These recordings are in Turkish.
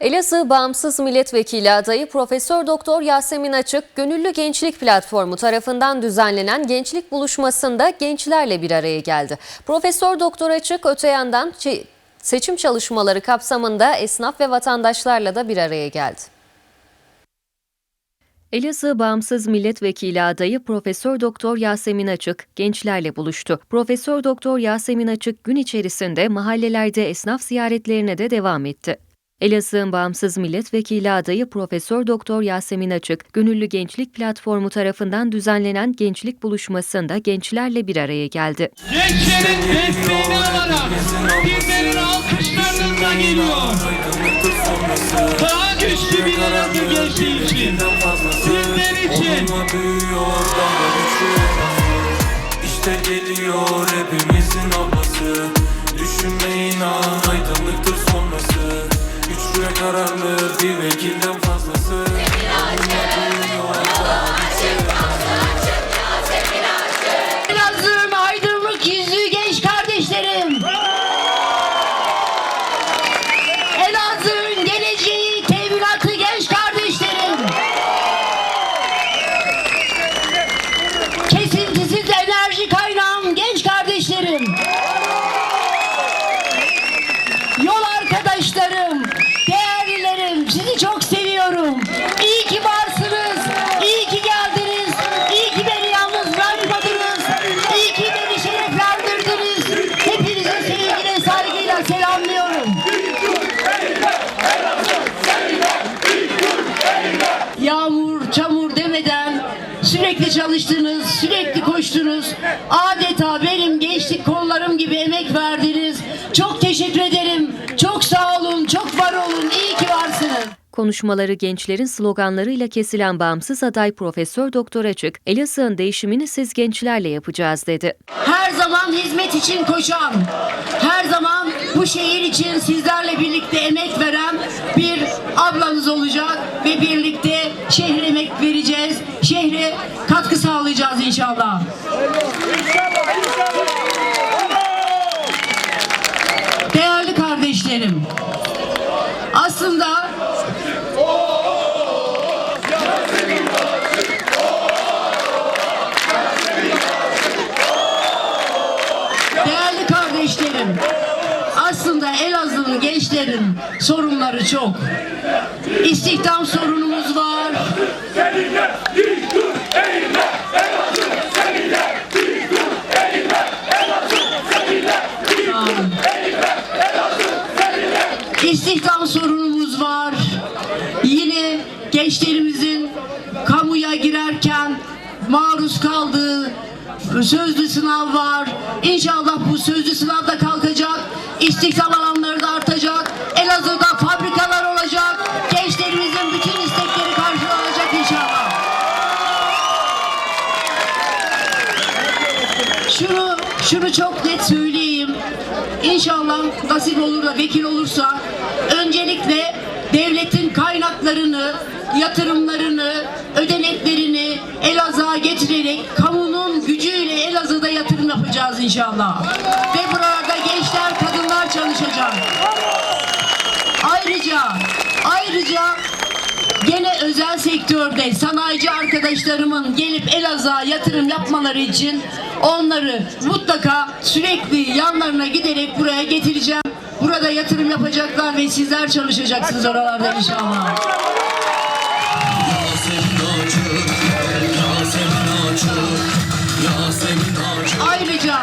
Elazığ Bağımsız Milletvekili adayı Profesör Doktor Yasemin Açık, Gönüllü Gençlik Platformu tarafından düzenlenen gençlik buluşmasında gençlerle bir araya geldi. Profesör Doktor Açık öte yandan seçim çalışmaları kapsamında esnaf ve vatandaşlarla da bir araya geldi. Elazığ Bağımsız Milletvekili adayı Profesör Doktor Yasemin Açık gençlerle buluştu. Profesör Doktor Yasemin Açık gün içerisinde mahallelerde esnaf ziyaretlerine de devam etti. Elazığ'ın bağımsız milletvekili adayı Profesör Doktor Yasemin Açık, Gönüllü Gençlik Platformu tarafından düzenlenen gençlik buluşmasında gençlerle bir araya geldi. Gençlerin desteğini alarak bizlerin alkışlarınızla geliyor. Daha güçlü bir Elazığ gençliği için, sizler için. İşte geliyor hepimizin ablası çalıştınız, sürekli koştunuz. Adeta benim gençlik kollarım gibi emek verdiniz. Çok teşekkür ederim. Çok sağ olun, çok var olun. İyi ki varsınız. Konuşmaları gençlerin sloganlarıyla kesilen bağımsız aday Profesör Doktor Açık, Elazığ'ın değişimini siz gençlerle yapacağız dedi. Her zaman hizmet için koşan, her zaman bu şehir için sizlerle birlikte emek veren bir ablanız olacak ve birlikte şehre emek vereceğiz. Şehre katkı sağlayacağız inşallah. Değerli kardeşlerim, aslında Değerli kardeşlerim, aslında Elazığlı gençlerin sorunları çok. İstihdam sorunumuz var. Sağ olun. İstihdam sorunumuz var. Yine gençlerimizin kamuya girerken maruz kaldığı sözlü sınav var. İnşallah bu sözlü sınav da kalkacak. İstihdam alanları da artacak. Elazığ'da fabrikalar olacak. Gençlerimizin bütün istekleri karşılanacak inşallah. Şunu şunu çok net söyleyeyim. İnşallah nasip olur da vekil olursa öncelikle devletin kaynaklarını, yatırımlarını, ödeneklerini Elazığ'a getirerek kamunun gücüyle Elazığ'da yatırım yapacağız inşallah. Ve burada gençler, kadınlar çalışacak. Ayrıca ayrıca Gene özel sektörde sanayici arkadaşlarımın gelip Elazığ'a yatırım yapmaları için onları mutlaka sürekli yanlarına giderek buraya getireceğim. Burada yatırım yapacaklar ve sizler çalışacaksınız oralarda inşallah. Ayrıca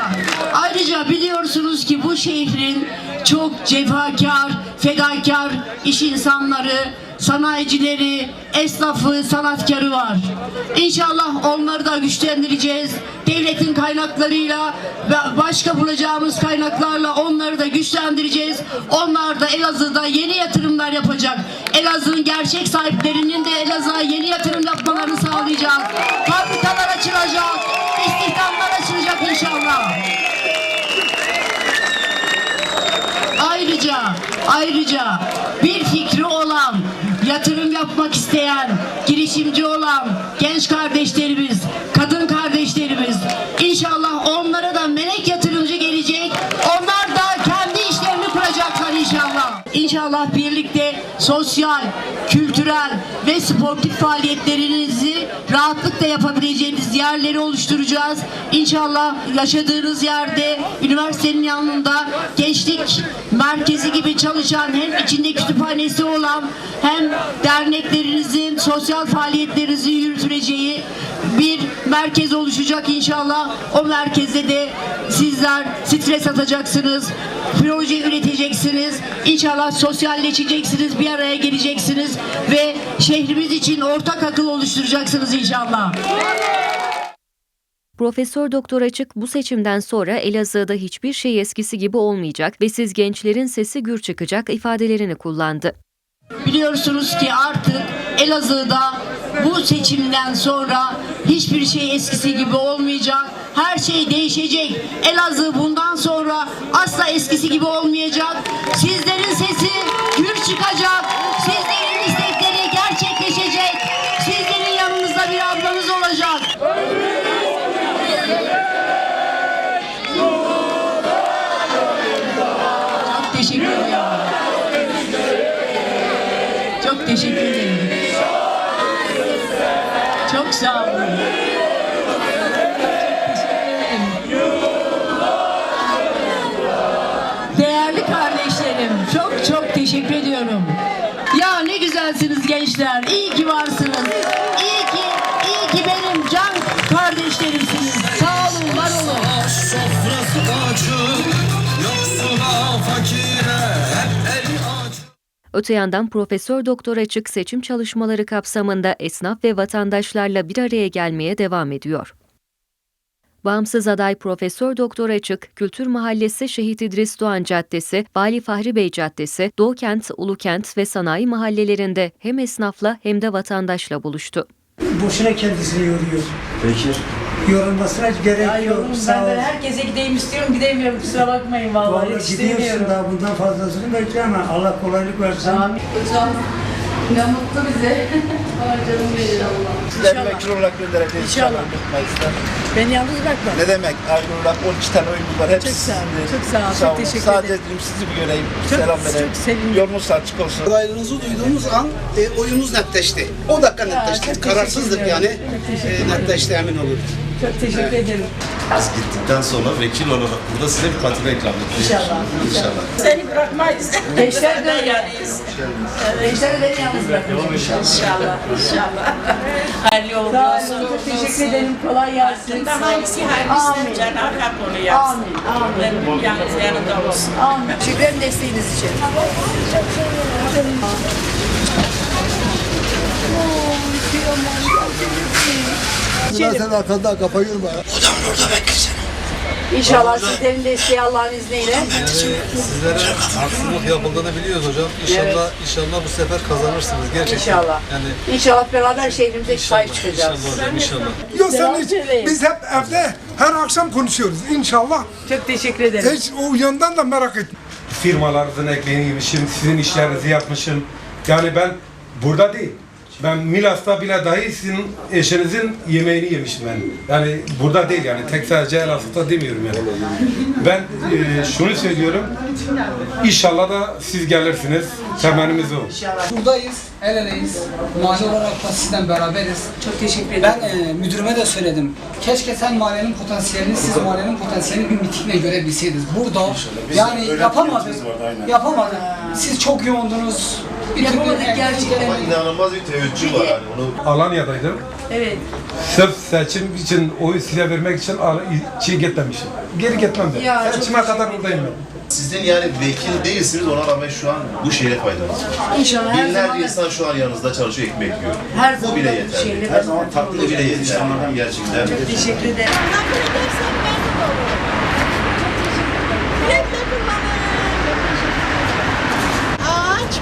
ayrıca biliyorsunuz ki bu şehrin çok cefakar, fedakar iş insanları, sanayicileri, esnafı, sanatkarı var. İnşallah onları da güçlendireceğiz. Devletin kaynaklarıyla ve başka bulacağımız kaynaklarla onları da güçlendireceğiz. Onlar da Elazığ'da yeni yatırımlar yapacak. Elazığ'ın gerçek sahiplerinin de Elazığ'a yeni yatırım yapmalarını sağlayacağız. Fabrikalar açılacak, istihdamlar açılacak inşallah. Ayrıca, ayrıca bir fikri olan, yatırım yapmak isteyen, girişimci olan genç kardeşlerimiz, inşallah. İnşallah birlikte sosyal, kültürel ve sportif faaliyetlerinizi rahatlıkla yapabileceğiniz yerleri oluşturacağız. İnşallah yaşadığınız yerde üniversitenin yanında gençlik merkezi gibi çalışan hem içinde kütüphanesi olan hem derneklerinizin sosyal faaliyetlerinizi yürütüleceği bir merkez oluşacak inşallah. O merkezde de sizler stres atacaksınız, proje üreteceksiniz, inşallah sosyalleşeceksiniz, bir araya geleceksiniz ve şehrimiz için ortak akıl oluşturacaksınız inşallah. Profesör Doktor Açık bu seçimden sonra Elazığ'da hiçbir şey eskisi gibi olmayacak ve siz gençlerin sesi gür çıkacak ifadelerini kullandı. Biliyorsunuz ki artık Elazığ'da bu seçimden sonra hiçbir şey eskisi gibi olmayacak. Her şey değişecek. Elazığ bundan sonra asla eskisi gibi olmayacak. Sizlerin sesi gür çıkacak. Sizlerin istekleri gerçekleşecek. Sizlerin yanınızda bir ablanız olacak. Çok teşekkür ederim. Çok teşekkür ederim. Olun. Değerli kardeşlerim, çok çok teşekkür ediyorum. Ya ne güzelsiniz gençler. İyi ki varsınız. Öte yandan Profesör Doktor Açık seçim çalışmaları kapsamında esnaf ve vatandaşlarla bir araya gelmeye devam ediyor. Bağımsız aday Profesör Doktor Açık, Kültür Mahallesi Şehit İdris Doğan Caddesi, Vali Fahri Bey Caddesi, Doğukent, Ulukent ve sanayi mahallelerinde hem esnafla hem de vatandaşla buluştu. Boşuna kendisini yoruyor. Bekir. Yorulmasına hiç gerek Ay yok. Sağ ben de herkese gideyim istiyorum gidemiyorum kusura bakmayın vallahi Vallahi gidiyorsun daha bundan fazlasını bekleme. Allah kolaylık versin. Amin. Hocam ne mutlu bize. Canım benim Allah. Sizleri vekil olarak göndereceğiz. İnşallah. Beni yalnız bırakma. Ne demek? Ayrı olarak 12 tane oyunumuz var. Hepsi Çok sağ olun, çok sağ olun, çok olun. teşekkür Sadece ederim. dedim sizi bir göreyim. Çok- Selam vereyim. çok sevindim. Yolunuz açık olsun. Adaylığınızı duyduğumuz an e, oyunuz netleşti. O dakika netleşti. Kararsızlık yani ederim. Çok teşekkür e, ederim. netleşti emin olun. Çok teşekkür ederim. Biz gittikten sonra vekil olarak burada size bir katkı ikram edeceğiz. İnşallah. İnşallah. Seni bırakmayız. Gençler de yanıyız. Gençler de beni yalnız bırakmayız. İnşallah. İnşallah. Hayırlı olsun. Sağ olun. Çok teşekkür ederim. Kolay gelsin. Hangisi Amin. hangisi Cenab-ı Hak onu yapsın. Amin. Amin. Yalnız yanında olsun. Amin. Teşekkür desteğiniz için. Sen arkanda kafa yorma. İnşallah sizlerin desteği Allah'ın izniyle. Sizlere haksızlık yapıldığını biliyoruz hocam. İnşallah inşallah bu sefer kazanırsınız gerçekten. İnşallah. Yani İnşallah beraber şehrimize sahip çıkacağız. inşallah hocam inşallah. Yok sen hiç, biz hep evde her akşam konuşuyoruz. İnşallah Çok teşekkür ederim. hiç o yandan da merak etme. Firmalarınızın ekmeğini yemişim, sizin işlerinizi yapmışım. Yani ben burada değil. Ben Milas'ta bile dahi sizin eşinizin yemeğini yemişim ben. Yani burada değil yani tek sadece Elazığ'da demiyorum yani. Ben e, şunu söylüyorum. İnşallah da siz gelirsiniz. Temennimiz o. Buradayız, el eleyiz. Mahalle olarak da sizden beraberiz. Çok teşekkür ederim. Ben e, müdürüme de söyledim. Keşke sen mahallenin potansiyelini, siz mahallenin potansiyelini bir mitingle görebilseydiniz. Burada yani yapamadık. Yapamadık. Siz çok yoğundunuz. Bir türlü- Yapamadık gerçekten. İnanılmaz bir teveccüh var hani onu Alanya'daydım. Evet. Sırf seçim için oyu size vermek için şey gitmemişim. Geri gitmem de. Ya, çok Seçime kadar buradayım ben. sizin yani vekil değilsiniz ona rağmen şu an bu şehre var. İnşallah her zaman Binlerce insan şu an yanınızda çalışıyor ekmek yiyor. Her Bu zaman bile yeterli. şeyle Her zaman tatlı bile yeterli. Gerçekten. teşekkür ederim.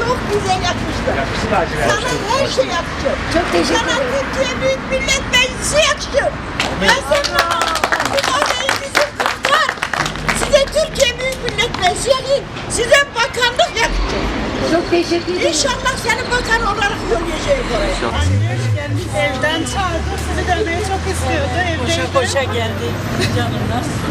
Çok güzel yakıştı. Sana her şey yakışıyor. Çok teşekkür ederim. Sana Türkiye Büyük Millet Meclisi yakışıyor. Ben adayımızı kurtar. Size Türkiye Büyük Millet Meclisi yakışıyor. Size bakanlık yakışıyor. Çok teşekkür ederim. İnşallah seni bakan olarak göreceğiz oraya. Evden çağırdı. Sizi görmeyi çok istiyordu. Evdeydi. Koşa koşa geldi canımlar.